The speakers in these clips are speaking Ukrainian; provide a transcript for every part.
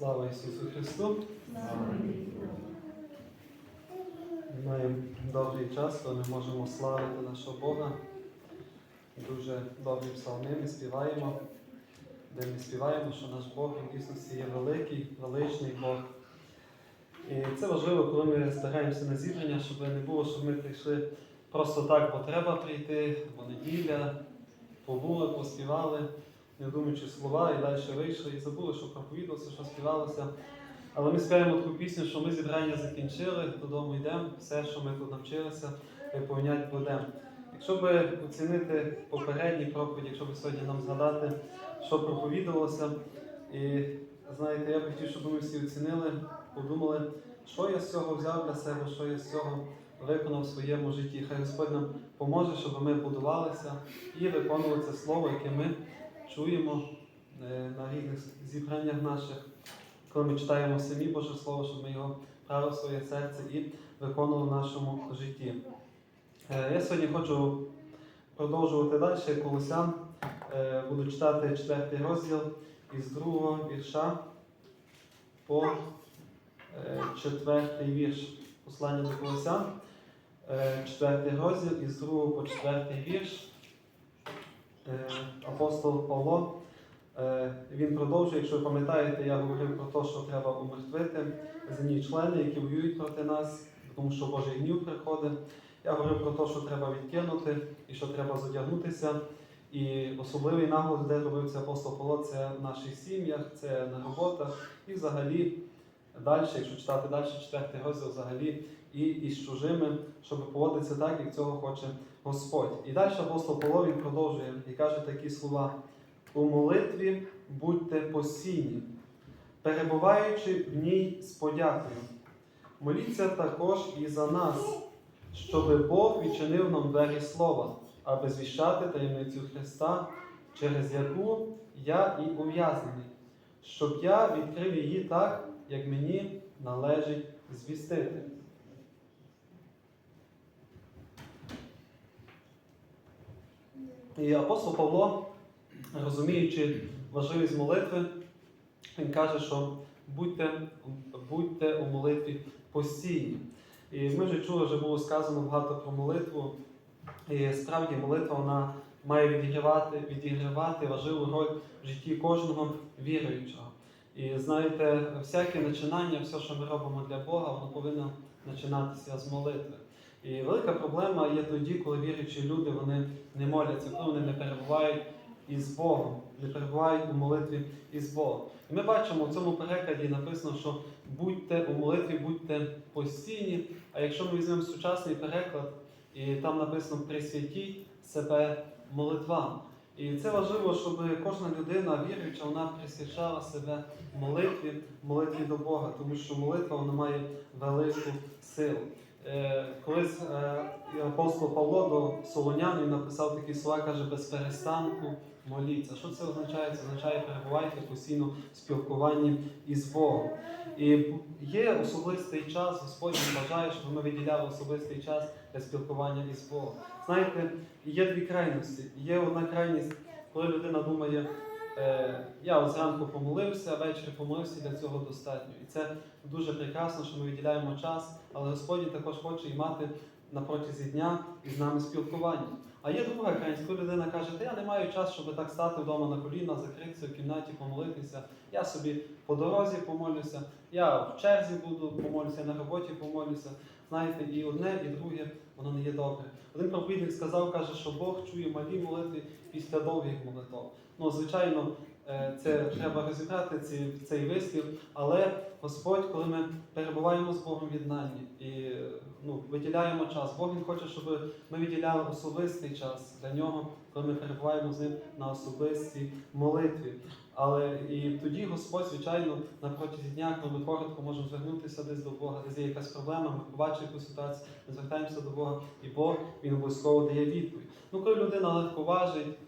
Слава Ісусу Христу! Маємо довгий час, коли ми можемо славити нашого Бога. Дуже добрі псалми ми співаємо, де ми співаємо, що наш Бог в дійсності є великий, величний Бог. І це важливо, коли ми збираємося на зібрання, щоб не було, щоб ми прийшли просто так, бо треба прийти, бо неділя, побули, поспівали, не думаючи слова, і далі вийшли, і забули, що проповідувалося, що співалося. Але ми співаємо таку пісню, що ми зібрання закінчили, додому йдемо, все, що ми тут навчилися, виповняти будемо. Якщо би оцінити попередні проповіді, якщо би сьогодні нам згадати, що проповідувалося, і знаєте, я б хотів, щоб ми всі оцінили, подумали, що я з цього взяв для себе, що я з цього виконав в своєму житті. Хай Господь нам поможе, щоб ми будувалися і виконували це слово, яке ми чуємо е, на різних зібраннях наших, коли ми читаємо самі Боже Слово, щоб ми його правили в своє серце і виконували в нашому житті. Е, Я сьогодні хочу продовжувати далі Колосян. Е, Буду читати четвертий розділ із другого вірша по четвертий вірш послання до Колосян. Четвертий розділ із другого по четвертий вірш. Е, Апостол Павло. е, Він продовжує, якщо ви пам'ятаєте, я говорив про те, що треба умертвити земні члени, які воюють проти нас, тому що Божий гнів приходить. Я говорив про те, що треба відкинути і що треба задягнутися. І особливий наголос, де робив це апостол Павло, це в наших сім'ях, це на роботах і взагалі далі, якщо читати далі, четвертий розділ взагалі, і із чужими, щоб поводитися так, як цього хоче Господь. І далі апостол Павло він продовжує і каже такі слова: у молитві будьте постійні, перебуваючи в ній з подякою. Моліться також і за нас, щоб Бог відчинив нам двері слова, аби звіщати таємницю Христа, через яку я і ув'язнений, щоб я відкрив її так, як мені належить звістити. І апостол Павло, розуміючи важливість молитви, він каже, що будьте, будьте у молитві постійні. І ми вже чули, вже було сказано багато про молитву. І справді молитва вона має відігравати, відігравати важливу роль в житті кожного віруючого. І знаєте, всяке начинання, все, що ми робимо для Бога, воно повинно починатися з молитви. І велика проблема є тоді, коли віруючі люди вони не моляться, коли вони не перебувають із Богом, не перебувають у молитві із Богом. І ми бачимо в цьому перекладі написано, що будьте у молитві, будьте постійні. А якщо ми візьмемо сучасний переклад, і там написано присвятіть себе молитвам. І це важливо, щоб кожна людина віруюча, вона присвячала себе молитві, молитві до Бога, тому що молитва вона має велику силу. Е, Колись е, апостол Павло до Солонян він написав такі слова, каже, без перестанку моліться. Що це означає? Це означає перебувайте постійно в спілкуванні із Богом. І є особистий час, Господь бажає, щоб ми виділяли особистий час для спілкування із Богом. Знаєте, є дві крайності. Є одна крайність, коли людина думає, я от зранку помолився, ввечері помолився, для цього достатньо. І це дуже прекрасно, що ми виділяємо час, але Господь також хоче і мати на протязі дня із нами спілкування. А є друга крайність, людина каже, та я не маю часу, щоб так стати вдома на коліна, закритися в кімнаті, помолитися. Я собі по дорозі помолюся, я в черзі буду помолюся, на роботі помолюся. Знаєте, і одне, і друге, воно не є добре. Один проповідник сказав, каже, що Бог чує малі молитви після довгих молитв. Ну, звичайно, е, це треба розібрати цей, цей вислів, але Господь, коли ми перебуваємо з Богом в єднанні і ну, виділяємо час, Бог Він хоче, щоб ми виділяли особистий час для нього, коли ми перебуваємо з ним на особистій молитві. Але і тоді Господь, звичайно, на протязі дня, коли ми коротко можемо звернутися десь до Бога, десь є якась проблема, ми побачимо якусь ситуацію, ми звертаємося до Бога, і Бог він обов'язково дає відповідь. Ну, коли людина легковажить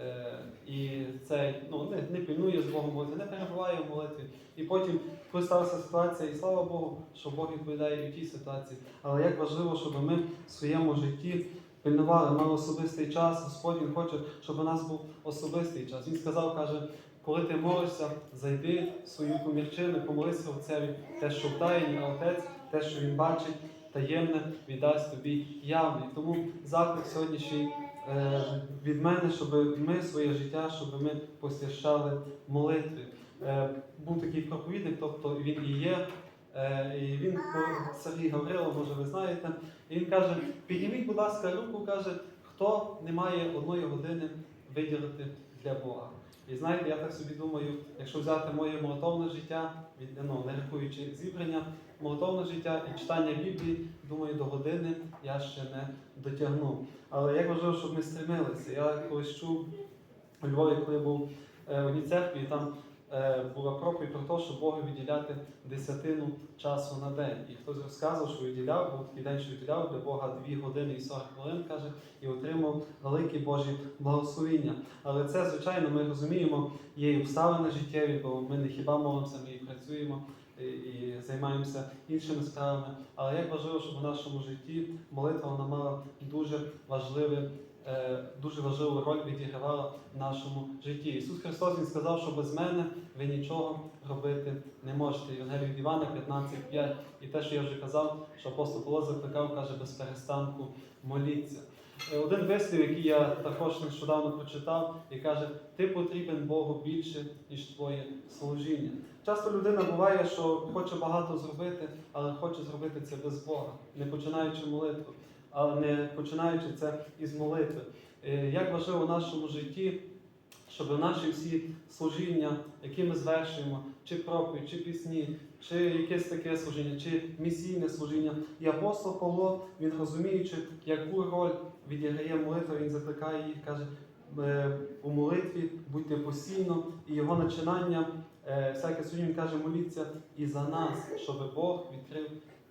е, і цей, ну, не, не пильнує з Богом молитви, не перебуває в молитві, і потім коли сталася ситуація, і слава Богу, що Бог відповідає і в тій ситуації. Але як важливо, щоб ми в своєму житті пильнували, мали особистий час. Господь Він хоче, щоб у нас був особистий час. Він сказав, каже, коли ти молишся, зайди в свою комірчину, помолися отцеві, те, що в тайні, а отець, те, що він бачить, таємне віддасть тобі явне. Тому заклик сьогоднішній е, від мене, щоб ми своє життя, щоб ми посвящали молитві. Е, був такий проповідник, тобто він і є. Е, і він Сергій Гаврилов, може ви знаєте, і він каже: підніміть, будь ласка, руку, каже, хто не має одної години виділити для Бога. І знаєте, я так собі думаю, якщо взяти моє молотовне життя, від ну, не рахуючи зібрання, молотовне життя і читання Біблії, думаю, до години я ще не дотягну. Але я важливо, щоб ми стремилися. Я колись чув у Львові, коли був е, в одній церкві, і там була проповідь про те, що Богу виділяти десятину часу на день. І хтось розказував, що виділяв, був такий день, що виділяв для Бога 2 години і 40 хвилин, каже, і отримав великі Божі благословіння. Але це, звичайно, ми розуміємо, є і обставини життєві, бо ми не хіба молимося, ми і працюємо. І займаємося іншими справами. Але як важливо, щоб в нашому житті молитва вона мала дуже важливе, е, дуже важливу роль відігравала в нашому житті. Ісус Христос Він сказав, що без мене ви нічого робити не можете. Євангелії від Івана 15.5. І те, що я вже казав, що апостол Павло закликав, каже, без перестанку моліться. Е, Один вислів, який я також нещодавно прочитав, і каже: Ти потрібен Богу більше, ніж твоє служіння. Часто людина буває, що хоче багато зробити, але хоче зробити це без Бога, не починаючи молитву, але не починаючи це із молитви. Е, Як важливо в нашому житті, щоб наші всі служіння, які ми звершуємо, чи проповідь, чи пісні, чи якесь таке служіння, чи місійне служіння. І апостол Павло, він розуміючи, яку роль відіграє молитва, він закликає їх, каже, е, у молитві будьте постійно, і його начинання, е, всяке він каже, моліться і за нас, щоб Бог відкрив.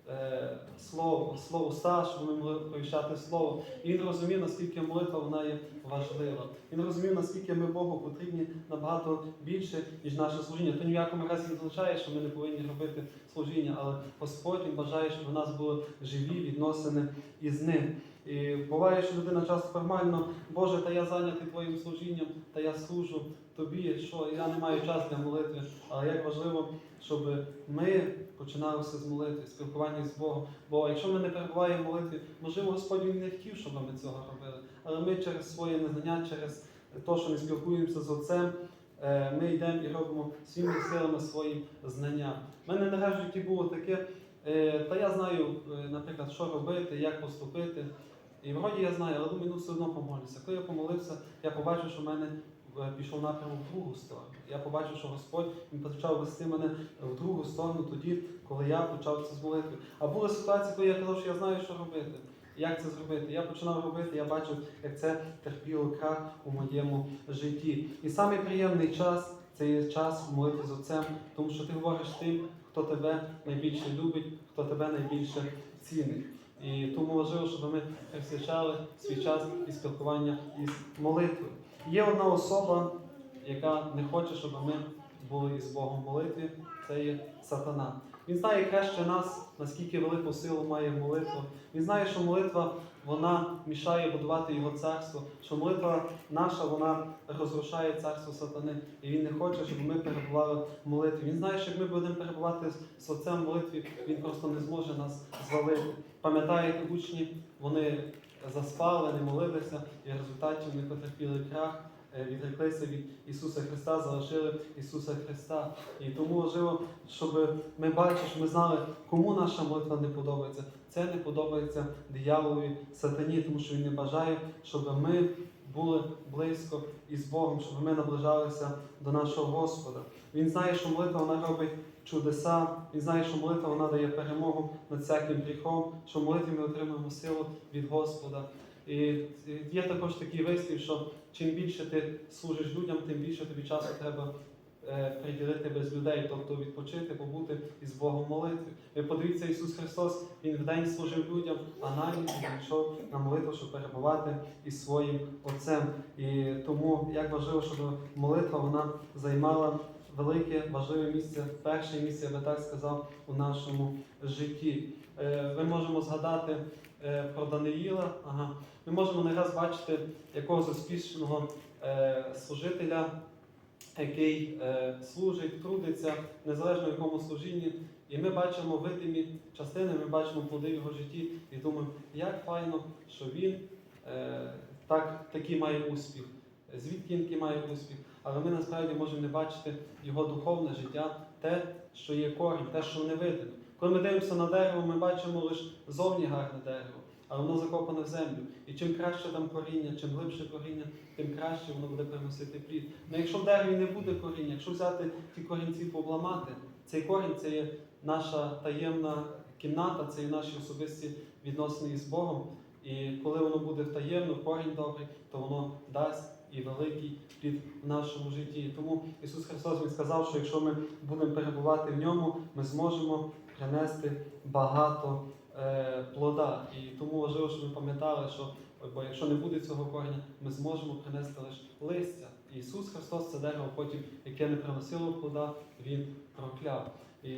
Е, Слово, слово уста, щоб ми могли повіщати слово. І він розумів, наскільки молитва вона є важлива. Він розумів, наскільки ми Богу потрібні набагато більше, ніж наше служіння. То ні в якому разі не означає, що ми не повинні робити служіння, але Господь він бажає, щоб у нас були живі відносини із ним. І буває, що людина часто формально, Боже, та я зайнятий твоїм служінням, та я служу тобі, що я не маю часу для молитви. Але як важливо, щоб ми починали все з молитви, спілкування з Богом. Бо якщо ми не перебуваємо в молитві, можливо, Господь він не хотів, щоб ми цього робили. Але ми через своє незнання, через те, що не спілкуємося з Отцем, е, ми йдемо і робимо своїми силами свої знання. У мене на житті було таке, е, та я знаю, е, наприклад, що робити, як поступити. І вроді я знаю, але думаю, ну все одно помолюся. Коли я помолився, я побачив, що в мене пішов напрямок в другу сторону. Я побачив, що Господь він почав вести мене в другу сторону тоді, коли я почав це з молитви. А були ситуації, коли я казав, що я знаю, що робити. Як це зробити? Я починав робити, я бачив, як це терпіло крах у моєму житті. І самий приємний час це є час в молитві з отцем, тому що ти говориш тим, хто тебе найбільше любить, хто тебе найбільше цінить. І тому важливо, щоб ми присвячали свій час і спілкування із молитвою. Є одна особа, яка не хоче, щоб ми були із Богом молитві, це є сатана. Він знає краще нас, наскільки велику силу має молитва. Він знає, що молитва вона мішає будувати його царство, що молитва наша вона розрушає царство сатани. І він не хоче, щоб ми перебували в молитві. Він знає, що як ми будемо перебувати з отцем в молитві, він просто не зможе нас звалити. Пам'ятаєте, учні, вони заспали, не молилися, і в результаті вони потерпіли крах. е, Відреклися від Ісуса Христа, залишили Ісуса Христа. І тому важливо, щоб ми бачили, щоб ми знали, кому наша молитва не подобається. Це не подобається дияволові сатані, тому що він не бажає, щоб ми були близько із Богом, щоб ми наближалися до нашого Господа. Він знає, що молитва вона робить чудеса. Він знає, що молитва вона дає перемогу над всяким гріхом, що в молитві ми отримуємо силу від Господа. І є також такий вислів, що чим більше ти служиш людям, тим більше тобі часу треба е, приділити без людей, тобто відпочити, побути із Богом молитві. Ви подивіться, Ісус Христос, Він вдень служив людям, а на ніч Він йшов на молитву, щоб перебувати із своїм Отцем. І тому як важливо, щоб молитва вона займала велике, важливе місце, перше місце, я би так сказав, у нашому житті. Е, Ми можемо згадати е, про Даниїла. Ага. Ми можемо не раз бачити якогось успішного е, служителя який служить, трудиться, незалежно в якому служінні. І ми бачимо видимі частини, ми бачимо плоди в його житті і думаємо, як файно, що він так, такий має успіх, звідки він має успіх. Але ми насправді можемо не бачити його духовне життя, те, що є корінь, те, що не видно. Коли ми дивимося на дерево, ми бачимо лише зовні гарне дерево, але воно закопане в землю. І чим краще там коріння, чим глибше коріння, тим краще воно буде приносити плід. Ну якщо в дереві не буде коріння, якщо взяти ті корінці пообламати, цей корінь це є наша таємна кімната, це є наші особисті відносини із Богом. І коли воно буде таємно, корінь добрий, то воно дасть і великий плід в нашому житті. Тому Ісус Христос Він сказав, що якщо ми будемо перебувати в ньому, ми зможемо принести багато е, плода. І тому важливо, щоб ми пам'ятали, що бо якщо не буде цього кореня, ми зможемо принести лише листя. Ісус Христос це дерево, потім, яке не приносило плода, Він прокляв. І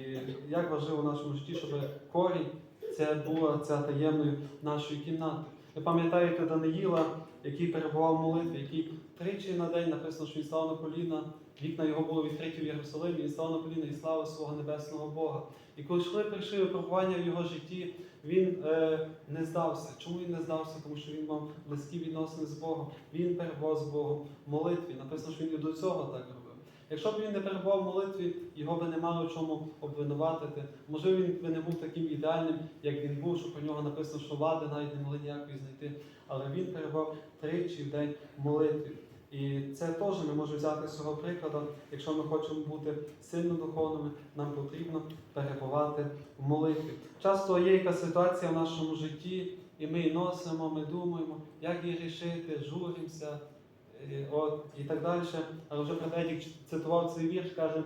як важливо в нашому житті, щоб корінь це була ця таємною нашою кімнатою. Ви пам'ятаєте Даниїла, який перебував в молитві, який тричі на день написано, що він став на коліна, вікна його були відкриті в Єрусалимі, він став на коліна і слава свого небесного Бога. І коли йшли прийшли випробування в його житті, він е, не здався. Чому він не здався? Тому що він мав близькі відносини з Богом. Він перебував з Богом в молитві. Написано, що він і до цього так робив. Якщо б він не перебував в молитві, його би не мало чому обвинуватити. Можливо, він би не був таким ідеальним, як він був, що про нього написано, що вади навіть не могли ніякої знайти. Але він перебував тричі в день в молитві. І це теж ми можемо взяти з цього прикладу. Якщо ми хочемо бути сильно духовними, нам потрібно перебувати в молитві. Часто є якась ситуація в нашому житті, і ми її носимо, ми думаємо, як її рішити, журимося. І, от, і так далі. Але вже Предедік цитував цей вірш, каже,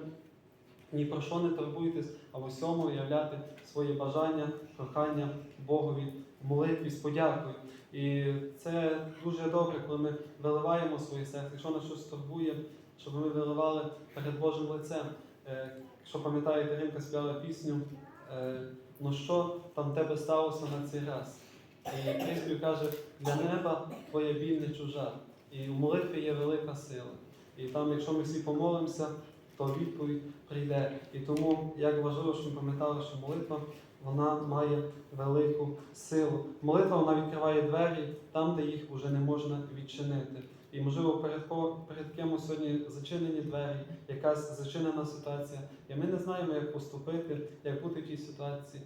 ні про що не турбуйтесь, а в усьому уявляти свої бажання, прохання Богові в молитві з подякою. І це дуже добре, коли ми виливаємо своє серце. Якщо нас щось турбує, щоб ми виливали перед Божим лицем. Е, Якщо пам'ятаєте, Римка співала пісню, е, ну що там тебе сталося на цей раз? І Приспів каже, для неба твоя біль не чужа. І в молитві є велика сила. І там, якщо ми всі помолимося, то відповідь прийде. І тому як важливо, щоб ми пам'ятали, що молитва вона має велику силу. Молитва вона відкриває двері там, де їх вже не можна відчинити. І можливо перед перед кимось сьогодні зачинені двері, якась зачинена ситуація. І ми не знаємо, як поступити, як бути в тій ситуації.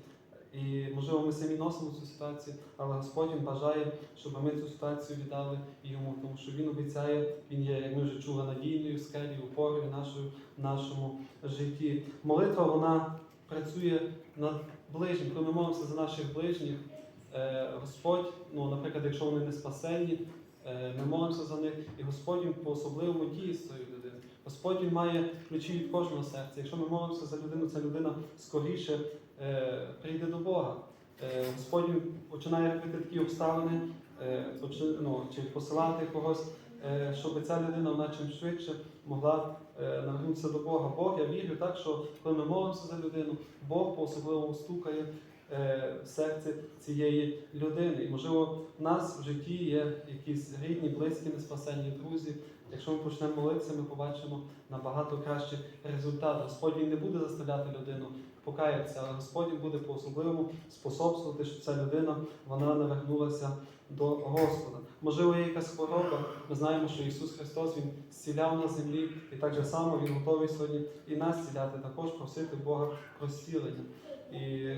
І можливо ми самі носимо цю ситуацію, але Господь Він бажає, щоб ми цю ситуацію віддали йому, тому що Він обіцяє, він є, як ми вже чули, надійною скелею, опорою нашою в нашому житті. Молитва вона працює над ближнім. Коли ми молимося за наших ближніх, е, Господь, ну, наприклад, якщо вони не спасені, е, ми молимося за них, і Господь їм по-особливому діє з цією людиною. Господь він має ключі від кожного серця. Якщо ми молимося за людину, ця людина скоріше прийде до Бога. Е, Господь починає робити такі обставини, е, ну, чи посилати когось, е, щоб ця людина вона чим швидше могла е, навернутися до Бога. Бог, я вірю так, що коли ми молимося за людину, Бог по-особливому стукає е, в серце цієї людини. І можливо, в нас в житті є якісь рідні, близькі, неспасенні друзі. Якщо ми почнемо молитися, ми побачимо набагато кращий результат. Господь він не буде заставляти людину покаятися, але Господь буде по-особливому способствувати, щоб ця людина вона навернулася до Господа. Можливо, є якась хвороба. Ми знаємо, що Ісус Христос Він зціляв на землі, і так же само Він готовий сьогодні і нас зціляти, також просити Бога про зцілення. І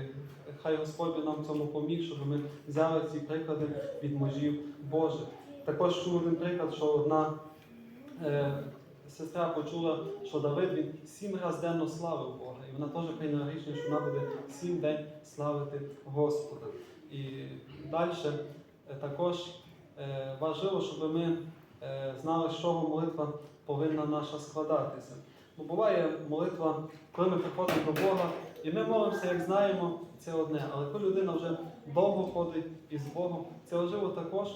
хай Господь нам цьому поміг, щоб ми взяли ці приклади від мужів Божих. Також чув один приклад, що одна е, сестра почула, що Давид він сім разів денно славив Бога. І вона теж прийняла рішення, що вона буде сім день славити Господа. І далі е, також е, важливо, щоб ми е, знали, з чого молитва повинна наша складатися. Бо буває молитва, коли ми приходимо до Бога, і ми молимося, як знаємо, це одне. Але коли людина вже довго ходить із Богом, це важливо також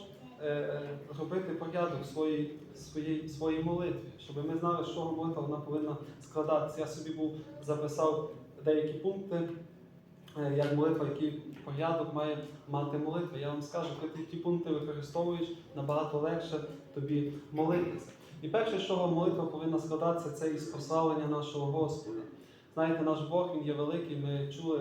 е, робити порядок своїй, своїй, своїй молитві, щоб ми знали, чого молитва вона повинна складатися. Я собі був записав деякі пункти, е, як молитва, який порядок має мати молитва. Я вам скажу, коли ти ті пункти використовуєш, набагато легше тобі молитися. І перше, з чого молитва повинна складатися, це із прославлення нашого Господа. Знаєте, наш Бог він є великий. Ми чули,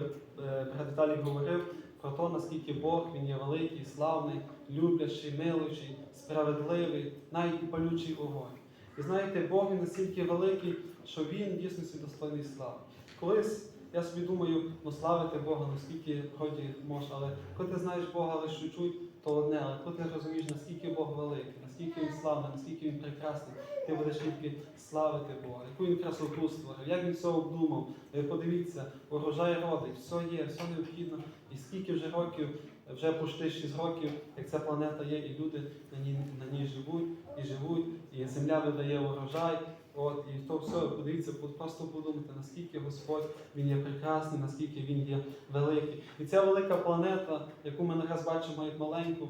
е, брат Віталій говорив про те, наскільки Бог він є великий, славний, люблячий, милуючий, справедливий, навіть палючий вогонь. І знаєте, Бог він настільки великий, що він дійсно достойний слави. Колись я собі думаю, ну славити Бога, ну скільки вроді але коли ти знаєш Бога лише чуть-чуть, то одне, але коли ти розумієш, наскільки Бог великий, наскільки він славний, наскільки він прекрасний, ти будеш тільки славити Бога, яку він красоту створив, як він все обдумав. Подивіться, урожай родить, все є, все необхідно. І скільки вже років, вже почти 6 років, як ця планета є, і люди на ній, на ній живуть, і живуть, і земля видає урожай. От, і то все, подивіться, просто подумайте, наскільки Господь Він є прекрасний, наскільки Він є великий. І ця велика планета, яку ми нараз бачимо як маленьку,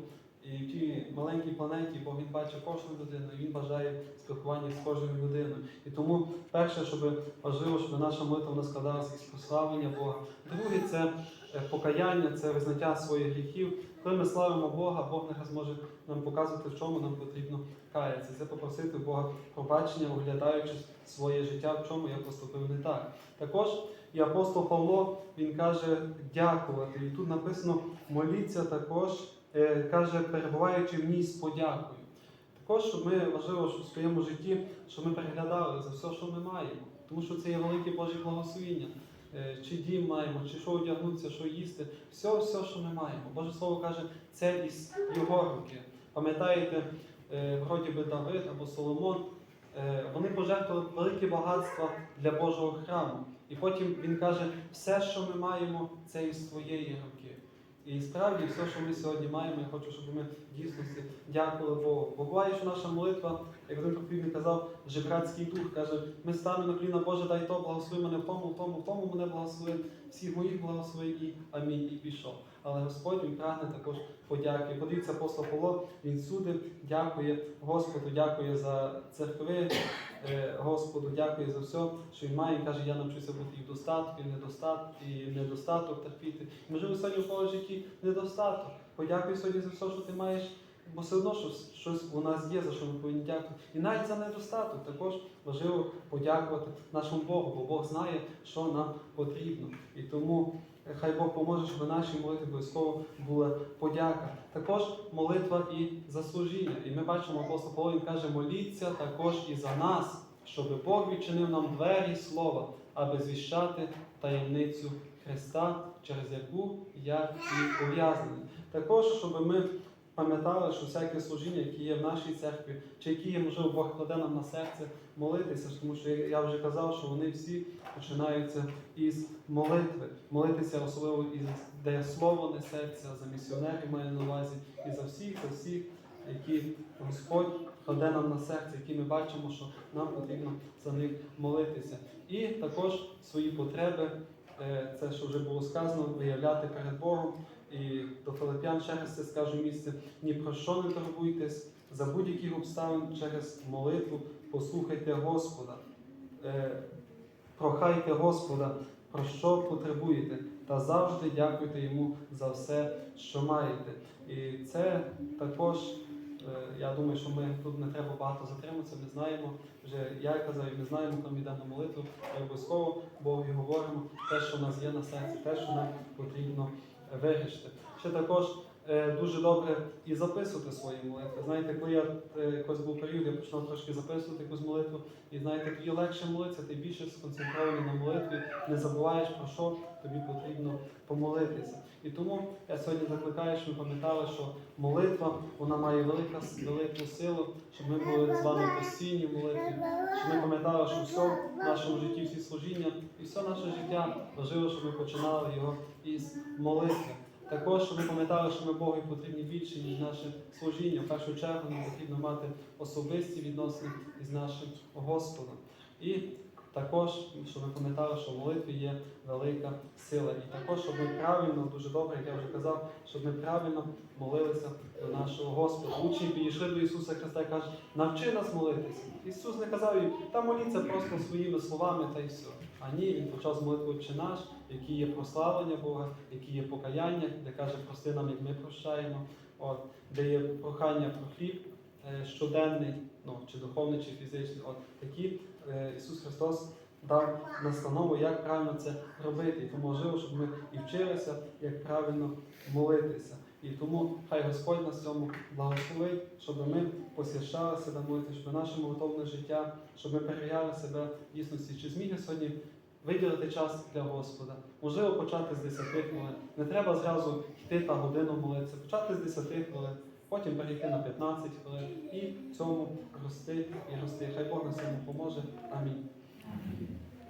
і в тій маленькій планеті, бо він бачить кожну людину, і він бажає спілкування з кожною людиною. І тому перше, щоб важливо, щоб наша молитва складалася із прославлення Бога. Друге, це е, покаяння, це визнаття своїх гріхів. Коли ми славимо Бога, Бог нехай зможе нам показувати, в чому нам потрібно каятися. Це попросити Бога пробачення, оглядаючи своє життя, в чому я поступив не так. Також і апостол Павло він каже дякувати. І тут написано моліться також, каже, перебуваючи в ній з подякою. Також, щоб ми важливо, що в своєму житті, щоб ми переглядали за все, що ми маємо. Тому що це є велике Боже благословіння. Е, Чи дім маємо, чи що одягнутися, що їсти, все, все, що ми маємо. Боже Слово каже, це із його руки. Пам'ятаєте, е, вроді би Давид або Соломон, е, вони пожертвували велике багатство для Божого храму. І потім він каже, все, що ми маємо, це із твоєї руки. І справді все, що ми сьогодні маємо, я хочу, щоб ми в дійсності дякували Богу. Бо буває, що наша молитва, як один проповідник казав, жебрацький дух каже, ми ставимо на коліна, Боже, дай то, благослови мене в тому, в тому, в тому мене благослови, всіх моїх благослови і амінь, і пішов. Але Господь він прагне також подяки. Подивіться, апостол Павло, він суди, дякує Господу, дякує за церкви, е, Господу, дякує за все, що він має. Він каже, я навчуся бути і в достатку, і в недостатку, і недостаток терпіти. Можливо, сьогодні в твоєму житті недостаток. Подякуй сьогодні за все, що ти маєш, бо все одно щось, щось у нас є, за що ми повинні дякувати. І навіть за недостаток також важливо подякувати нашому Богу, бо Бог знає, що нам потрібно. І тому хай Бог поможе, щоб наші молитві обов'язково була подяка. Також молитва і за служіння. І ми бачимо, апостол Павло він каже, моліться також і за нас, щоб Бог відчинив нам двері слова, аби звіщати таємницю Христа, через яку я і пов'язаний. Також, щоб ми пам'ятали, що всяке служіння, яке є в нашій церкві, чи які є, можливо, Бог кладе нам на серце молитися, тому що я вже казав, що вони всі починаються із молитви. Молитися особливо із де слово несеться, за місіонерів маю на увазі, і за всіх, за всіх, які Господь кладе нам на серце, які ми бачимо, що нам потрібно за них молитися. І також свої потреби, е, це що вже було сказано, виявляти перед Богом. І до Филип'ян ще раз це скажу місце, ні про що не турбуйтесь, за будь-яких обставин через молитву послухайте Господа, е, прохайте Господа, про що потребуєте, та завжди дякуйте йому за все, що маєте. І це також, е, я думаю, що ми тут не треба багато затриматися, ми знаємо, вже я казав, і ми знаємо, коли ми йдемо на молитву, обов'язково Богові говоримо те, що в нас є на серці, те, що нам потрібно вирішити. Ще також е, дуже добре і записувати свої молитви. Знаєте, коли я е, якось був період, я почав трошки записувати якусь молитву, і знаєте, тоді легше молитися, ти більше сконцентрований на молитві, не забуваєш про що тобі потрібно помолитися. І тому я сьогодні закликаю, щоб ми пам'ятали, що молитва вона має велика, велику силу, щоб ми були з вами постійні молитві, щоб ми пам'ятали, що все в нашому житті, всі служіння і все наше життя важливо, щоб ми починали його із молитви. Також, щоб ми пам'ятали, що ми Богу потрібні більше, ніж наше служіння. В першу чергу нам потрібно мати особисті відносини із нашим Господом. І також, щоб ми пам'ятали, що в молитві є велика сила. І також, щоб ми правильно, дуже добре, як я вже казав, щоб ми правильно молилися до нашого Господа. Учні підійшли до Ісуса Христа і кажуть, навчи нас молитися. Ісус не казав їм, та моліться просто своїми словами та й все. А ні, Він почав з молитви «Отче наш, які є прославлення Бога, які є покаяння, де каже, прости нам, як ми прощаємо, От, де є прохання про хліб, е, щоденний, ну чи духовний, чи фізичний. От такі е, Ісус Христос дав настанову, як правильно це робити. І тому важливо, щоб ми і вчилися, як правильно молитися. І тому хай Господь нас цьому благословить, щоб ми посвящали себе молитві, щоб наше молитовне життя, щоб ми перевіряли себе в дійсності, чи зміг я сьогодні виділити час для Господа. Можливо, почати з 10 хвилин. Не треба зразу йти та годину молитися, почати з 10 хвилин, потім перейти на 15 хвилин і в цьому рости і рости. Хай Бог нас цьому поможе. Амінь.